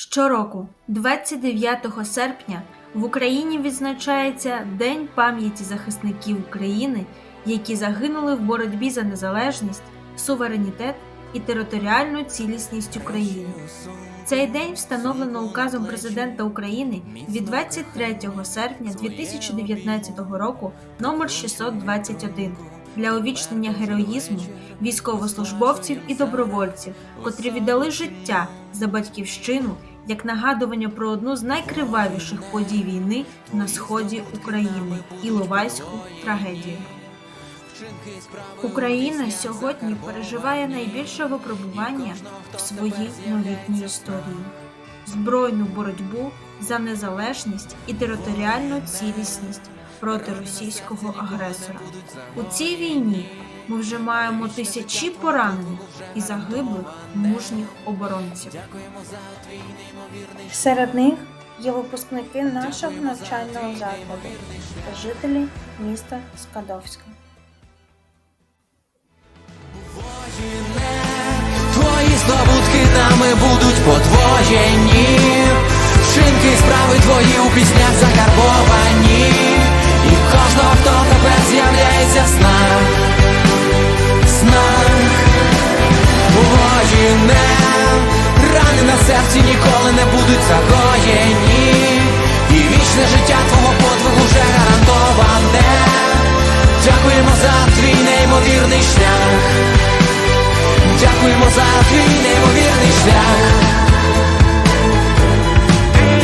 Щороку, 29 серпня, в Україні відзначається День пам'яті захисників України, які загинули в боротьбі за незалежність, суверенітет і територіальну цілісність України. Цей день встановлено указом президента України від 23 серпня 2019 року номер 621 для увічнення героїзму військовослужбовців і добровольців, котрі віддали життя за батьківщину як нагадування про одну з найкривавіших подій війни на сході України Іловайську трагедію. Україна сьогодні переживає найбільше випробування в своїй новітній історії збройну боротьбу за незалежність і територіальну цілісність проти російського агресора. У цій війні ми вже маємо тисячі поранених і загиблих мужніх оборонців. Серед них є випускники нашого навчального закладу та жителі міста Скадовська. Твої здобутки нами будуть подвоєні. Вчинки і справи твої у піснях Дякуємо за твій неймовірний шлях.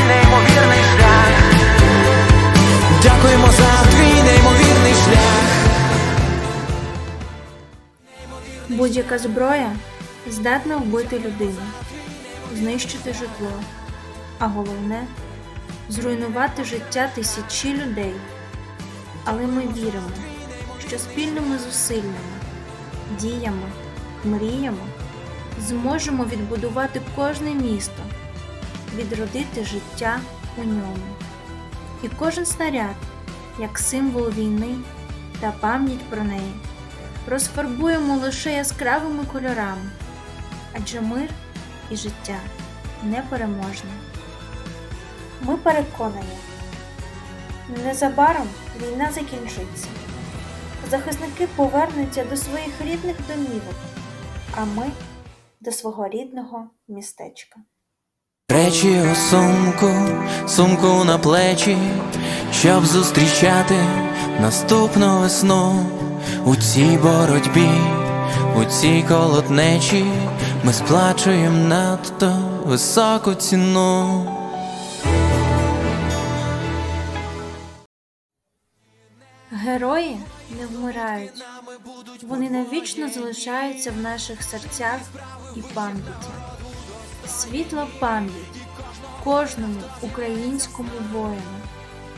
Неймовірний шлях. Дякуємо за твій неймовірний шлях. Будь-яка зброя здатна вбити людину, знищити житло, а головне зруйнувати життя тисячі людей. Але ми віримо, що спільними зусиллями, діями, мріями зможемо відбудувати кожне місто, відродити життя у ньому. І кожен снаряд, як символ війни та пам'ять про неї, розфарбуємо лише яскравими кольорами, адже мир і життя непереможні. Ми переконані, незабаром війна закінчиться. Захисники повернуться до своїх рідних домівок, а ми до свого рідного містечка. Речі у сумку, сумку на плечі, щоб зустрічати наступну весну у цій боротьбі, у цій колотнечі ми сплачуємо надто високу ціну. Герої не вмирають, вони навічно залишаються в наших серцях і пам'яті. Світла пам'ять кожному українському воїну,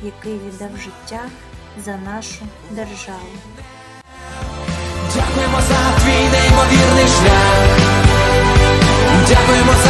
який віддав життя за нашу державу. Дякуємо за твій неймовірний шлях. Дякуємо за.